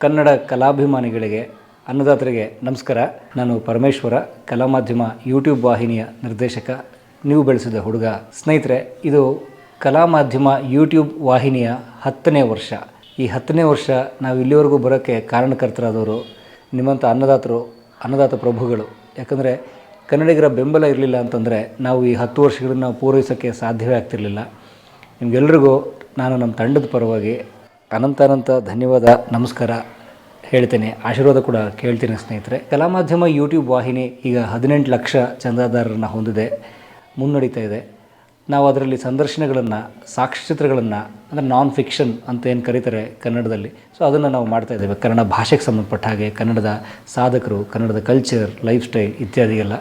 ಕನ್ನಡ ಕಲಾಭಿಮಾನಿಗಳಿಗೆ, ಅನ್ನದಾತರಿಗೆ ನಮಸ್ಕಾರ. ನಾನು ಪರಮೇಶ್ವರ ಕಲಾ ಮಾಧ್ಯಮ ಯೂಟ್ಯೂಬ್ ವಾಹಿನಿಯ ನಿರ್ದೇಶಕ. ನೀವು ಬೆಳೆಸಿದ ಹುಡುಗ. ಸ್ನೇಹಿತರೆ, ಇದು ಕಲಾ ಮಾಧ್ಯಮ ಯೂಟ್ಯೂಬ್ ವಾಹಿನಿಯ ಹತ್ತನೇ ವರ್ಷ. ಈ ಹತ್ತನೇ ವರ್ಷ ನಾವು ಇಲ್ಲಿವರೆಗೂ ಬರೋಕ್ಕೆ ಕಾರಣಕರ್ತರಾದವರು ನಿಮ್ಮಂಥ ಅನ್ನದಾತರು, ಅನ್ನದಾತ ಪ್ರಭುಗಳು. ಯಾಕಂದರೆ, ಕನ್ನಡಿಗರ ಬೆಂಬಲ ಇರಲಿಲ್ಲ ಅಂತಂದರೆ ನಾವು ಈ ಹತ್ತು ವರ್ಷಗಳನ್ನು ಪೂರೈಸೋಕ್ಕೆ ಸಾಧ್ಯವೇ ಆಗ್ತಿರಲಿಲ್ಲ. ನಿಮಗೆಲ್ರಿಗೂ ನಾನು ನಮ್ಮ ತಂಡದ ಪರವಾಗಿ ಅನಂತ ಅನಂತ ಧನ್ಯವಾದ, ನಮಸ್ಕಾರ ಹೇಳ್ತೇನೆ. ಆಶೀರ್ವಾದ ಕೂಡ ಕೇಳ್ತೀನಿ ಸ್ನೇಹಿತರೆ. ಕಲಾ ಮಾಧ್ಯಮ ಯೂಟ್ಯೂಬ್ ವಾಹಿನಿ ಈಗ ಹದಿನೆಂಟು ಲಕ್ಷ ಚಂದಾದಾರರನ್ನು ಹೊಂದಿದೆ. ಮುನ್ನಡೀತಾ ಇದೆ. ನಾವು ಅದರಲ್ಲಿ ಸಂದರ್ಶನಗಳನ್ನು, ಸಾಕ್ಷ್ಯಚಿತ್ರಗಳನ್ನು, ಅಂದರೆ ನಾನ್ ಫಿಕ್ಷನ್ ಅಂತ ಏನು ಕರೀತಾರೆ ಕನ್ನಡದಲ್ಲಿ. ಸೊ ಅದನ್ನು ನಾವು ಮಾಡ್ತಾ ಇದ್ದೇವೆ. ಕನ್ನಡ ಭಾಷೆಗೆ ಸಂಬಂಧಪಟ್ಟ ಹಾಗೆ ಕನ್ನಡದ ಸಾಧಕರು, ಕನ್ನಡದ ಕಲ್ಚರ್ ಲೈಫ್ ಸ್ಟೈಲ್ ಇತ್ಯಾದಿ ಎಲ್ಲ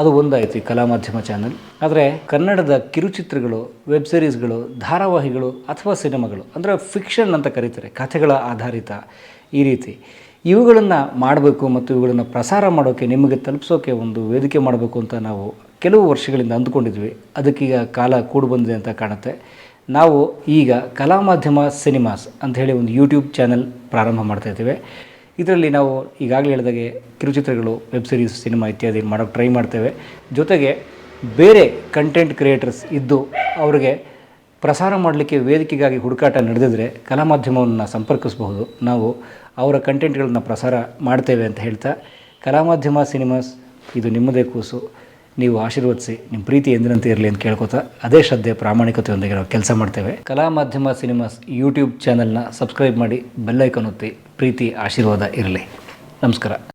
ಅದು ಒಂದಾಯಿತು ಈ ಕಲಾ ಮಾಧ್ಯಮ ಚಾನಲ್ ಆದರೆ ಕನ್ನಡದ ಕಿರುಚಿತ್ರಗಳು ವೆಬ್ ಸೀರೀಸ್ಗಳು ಧಾರಾವಾಹಿಗಳು ಅಥವಾ ಸಿನಿಮಾಗಳು, ಅಂದರೆ ಫಿಕ್ಷನ್ ಅಂತ ಕರೀತಾರೆ, ಕಥೆಗಳ ಆಧಾರಿತ ಈ ರೀತಿ. ಇವುಗಳನ್ನು ಮಾಡಬೇಕು ಮತ್ತು ಇವುಗಳನ್ನು ಪ್ರಸಾರ ಮಾಡೋಕ್ಕೆ ನಿಮಗೆ ತಲುಪಿಸೋಕೆ ಒಂದು ವೇದಿಕೆ ಮಾಡಬೇಕು ಅಂತ ನಾವು ಕೆಲವು ವರ್ಷಗಳಿಂದ ಅಂದ್ಕೊಂಡಿದ್ವಿ. ಅದಕ್ಕೀಗ ಕಾಲ ಕೂಡು ಬಂದಿದೆ ಅಂತ ಕಾಣುತ್ತೆ. ನಾವು ಈಗ ಕಲಾ ಮಾಧ್ಯಮ ಸಿನಿಮಾಸ್ ಅಂತ ಹೇಳಿ ಒಂದು ಯೂಟ್ಯೂಬ್ ಚಾನಲ್ ಪ್ರಾರಂಭ ಮಾಡ್ತಾ ಇದ್ದೇವೆ. ಇದರಲ್ಲಿ ನಾವು ಈಗಾಗಲೇ ಹೇಳಿದಾಗೆ ಕಿರುಚಿತ್ರಗಳು ವೆಬ್ ಸೀರೀಸ್ ಸಿನಿಮಾ ಇತ್ಯಾದಿ ಮಾಡೋಕ್ಕೆ ಟ್ರೈ ಮಾಡ್ತೇವೆ. ಜೊತೆಗೆ ಬೇರೆ ಕಂಟೆಂಟ್ ಕ್ರಿಯೇಟರ್ಸ್ ಇದ್ದು ಅವರಿಗೆ ಪ್ರಸಾರ ಮಾಡಲಿಕ್ಕೆ ವೇದಿಕೆಗಾಗಿ ಹುಡುಕಾಟ ನಡೆದಿದ್ರೆ ಕಲಾ ಮಾಧ್ಯಮವನ್ನು ಸಂಪರ್ಕಿಸಬಹುದು. ನಾವು ಅವರ ಕಂಟೆಂಟ್ಗಳನ್ನು ಪ್ರಸಾರ ಮಾಡ್ತೇವೆ ಅಂತ ಹೇಳ್ತಾ, ಕಲಾ ಮಾಧ್ಯಮ ಸಿನಿಮಾಸ್ ಇದು ನಿಮ್ಮದೇ ಕೂಸು. ನೀವು ಆಶೀರ್ವದಿಸಿ ನಿಮ್ಮ ಪ್ರೀತಿ ಎಂದಿನಂತೆ ಇರಲಿ ಅಂತ ಕೇಳ್ಕೊತಾ, ಅದೇ ಶ್ರದ್ಧೆ, ಪ್ರಾಮಾಣಿಕತೆಯೊಂದಿಗೆ ನಾವು ಕೆಲಸ ಮಾಡ್ತೇವೆ. ಕಲಾ ಮಾಧ್ಯಮ ಸಿನಿಮಾಸ್ ಯೂಟ್ಯೂಬ್ ಚಾನಲ್ನ ಸಬ್ಸ್ಕ್ರೈಬ್ ಮಾಡಿ ಬೆಲ್ಲೈಕನ್ ಒತ್ತಿ. ಪ್ರೀತಿ ಆಶೀರ್ವಾದ ಇರಲಿ. ನಮಸ್ಕಾರ.